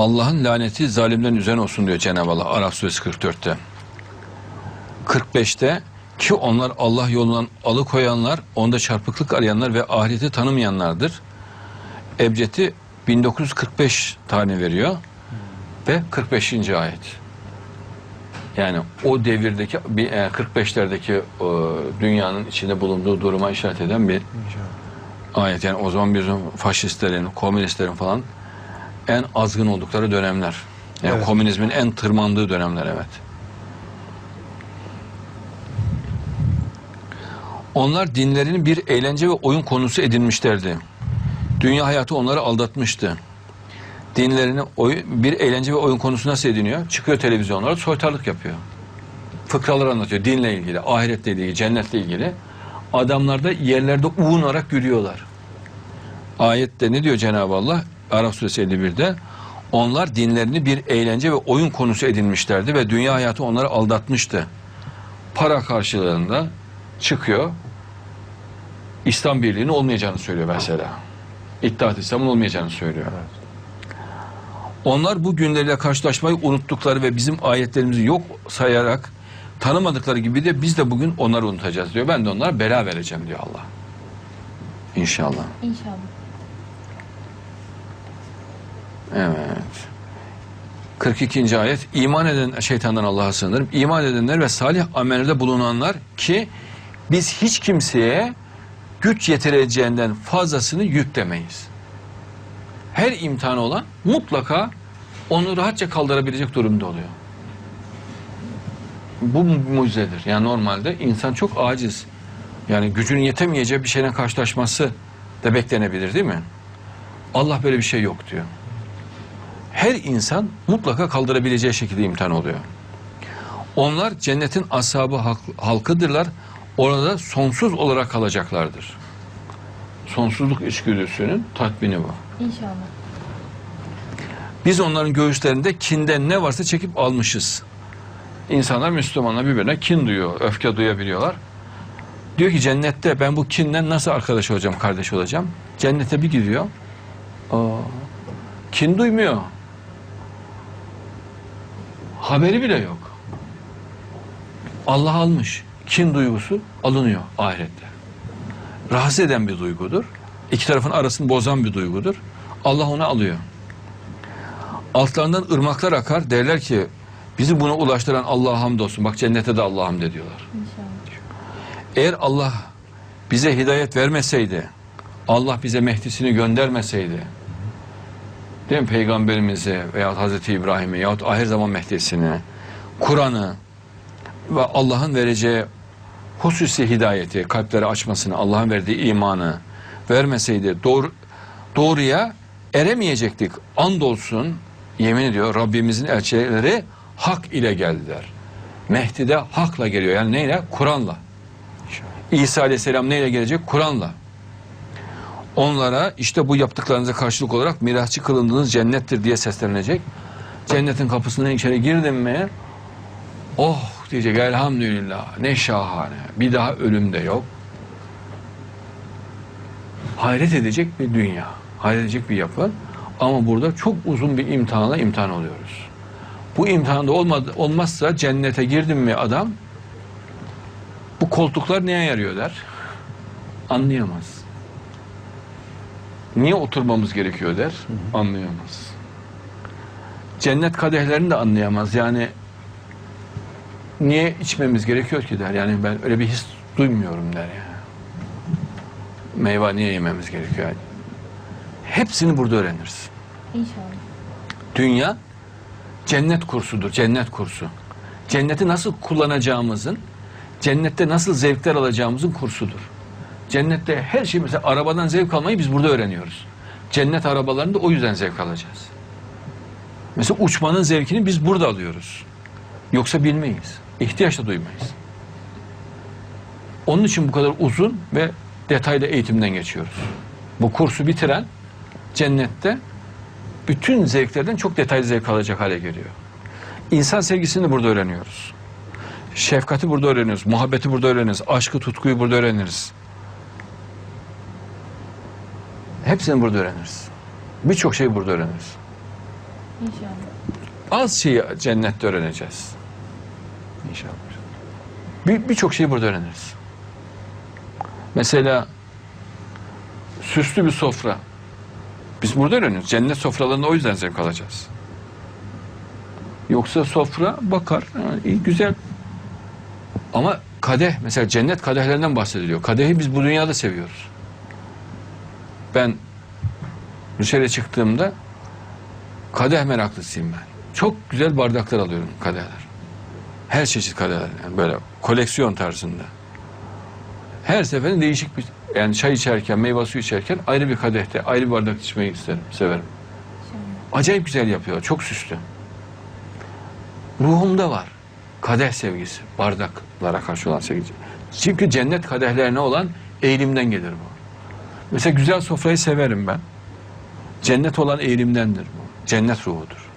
Allah'ın laneti zalimlerin üzerine olsun diyor Cenab-ı Allah Araf suresi 44'te. 45'te ki onlar Allah yolundan alıkoyanlar, onda çarpıklık arayanlar ve ahireti tanımayanlardır. Ebced'i 1945 tane veriyor ve 45. ayet. Yani o devirdeki bir, e, 45'lerdeki e, dünyanın içinde bulunduğu duruma işaret eden bir ayet. Yani o zaman bizim faşistlerin, komünistlerin falan en azgın oldukları dönemler. Yani Evet. komünizmin en tırmandığı dönemler evet. Onlar dinlerini bir eğlence ve oyun konusu edinmişlerdi. Dünya hayatı onları aldatmıştı. Dinlerini oy- bir eğlence ve oyun konusu nasıl ediniyor? Çıkıyor televizyonlara soytarlık yapıyor. Fıkralar anlatıyor dinle ilgili, ahiretle ilgili, cennetle ilgili. Adamlar da yerlerde uğunarak gülüyorlar. Ayette ne diyor Cenab-ı Allah? Araf suresi 51'de. Onlar dinlerini bir eğlence ve oyun konusu edinmişlerdi ve dünya hayatı onları aldatmıştı. Para karşılığında çıkıyor. İslam Birliği'nin olmayacağını söylüyor mesela. İttihat İslam'ın olmayacağını söylüyor. Onlar bu günlerle karşılaşmayı unuttukları ve bizim ayetlerimizi yok sayarak tanımadıkları gibi de biz de bugün onları unutacağız diyor. Ben de onlara bela vereceğim diyor Allah. İnşallah. İnşallah. Evet. 42. ayet iman eden şeytandan Allah'a sığınırım. İman edenler ve salih amellerde bulunanlar ki biz hiç kimseye güç yetireceğinden fazlasını yüklemeyiz. Her imtihan olan mutlaka onu rahatça kaldırabilecek durumda oluyor. Bu mucizedir. Yani normalde insan çok aciz. Yani gücünün yetemeyeceği bir şeyle karşılaşması da beklenebilir değil mi? Allah böyle bir şey yok diyor her insan mutlaka kaldırabileceği şekilde imtihan oluyor. Onlar cennetin ashabı halk- halkıdırlar. Orada sonsuz olarak kalacaklardır. Sonsuzluk içgüdüsünün tatmini bu. İnşallah. Biz onların göğüslerinde kinden ne varsa çekip almışız. İnsanlar Müslümanlar birbirine kin duyuyor, öfke duyabiliyorlar. Diyor ki cennette ben bu kinden nasıl arkadaş olacağım, kardeş olacağım? Cennete bir gidiyor. Aa, kin duymuyor. Haberi bile yok. Allah almış. Kin duygusu alınıyor ahirette. Rahatsız eden bir duygudur. İki tarafın arasını bozan bir duygudur. Allah onu alıyor. Altlarından ırmaklar akar. Derler ki bizi buna ulaştıran Allah'a hamdolsun. Bak cennete de Allah'a hamd ediyorlar. İnşallah. Eğer Allah bize hidayet vermeseydi, Allah bize Mehdi'sini göndermeseydi, değil mi Peygamberimizi veya Hazreti İbrahim'i yahut ahir zaman Mehdi'sini, Kur'an'ı ve Allah'ın vereceği hususi hidayeti, kalpleri açmasını, Allah'ın verdiği imanı vermeseydi doğru, doğruya eremeyecektik. Andolsun yemin ediyor Rabbimizin elçileri hak ile geldiler. Mehdi de hakla geliyor. Yani neyle? Kur'an'la. İsa Aleyhisselam neyle gelecek? Kur'an'la. Onlara işte bu yaptıklarınıza karşılık olarak mirasçı kılındığınız cennettir diye seslenecek. Cennetin kapısından içeri girdin mi? Oh diyecek elhamdülillah ne şahane. Bir daha ölüm de yok. Hayret edecek bir dünya. Hayret edecek bir yapı. Ama burada çok uzun bir imtihanla imtihan oluyoruz. Bu imtihanda olmadı, olmazsa cennete girdin mi adam bu koltuklar neye yarıyor der. Anlayamaz. Niye oturmamız gerekiyor der. Anlayamaz. Cennet kadehlerini de anlayamaz. Yani niye içmemiz gerekiyor ki der. Yani ben öyle bir his duymuyorum der yani. Meyve niye yememiz gerekiyor yani. Hepsini burada öğreniriz. İnşallah. Dünya cennet kursudur, cennet kursu. Cenneti nasıl kullanacağımızın, cennette nasıl zevkler alacağımızın kursudur. Cennette her şey mesela arabadan zevk almayı biz burada öğreniyoruz. Cennet arabalarında o yüzden zevk alacağız. Mesela uçmanın zevkini biz burada alıyoruz. Yoksa bilmeyiz. İhtiyaç da duymayız. Onun için bu kadar uzun ve detaylı eğitimden geçiyoruz. Bu kursu bitiren cennette bütün zevklerden çok detaylı zevk alacak hale geliyor. İnsan sevgisini burada öğreniyoruz. Şefkati burada öğreniyoruz. Muhabbeti burada öğreniyoruz. Aşkı, tutkuyu burada öğreniriz. Hepsini burada öğreniriz. Birçok şeyi burada öğreniriz. İnşallah. Az şeyi cennette öğreneceğiz. İnşallah. Bir- Birçok şeyi burada öğreniriz. Mesela süslü bir sofra. Biz burada öğreniyoruz. Cennet sofralarında o yüzden zevk alacağız. Yoksa sofra bakar, iyi güzel. Ama kadeh, mesela cennet kadehlerinden bahsediliyor. Kadehi biz bu dünyada seviyoruz. Ben dışarı çıktığımda kadeh meraklısıyım ben. Çok güzel bardaklar alıyorum kadehler. Her çeşit kadehler yani böyle koleksiyon tarzında. Her seferinde değişik bir yani çay içerken, meyve suyu içerken ayrı bir kadehte, ayrı bir bardak içmeyi isterim, severim. Acayip güzel yapıyorlar, çok süslü. Ruhumda var. Kadeh sevgisi, bardaklara karşı olan sevgisi. Çünkü cennet kadehlerine olan eğilimden gelir bu. Mesela güzel sofrayı severim ben. Cennet olan eğilimdendir bu. Cennet ruhudur.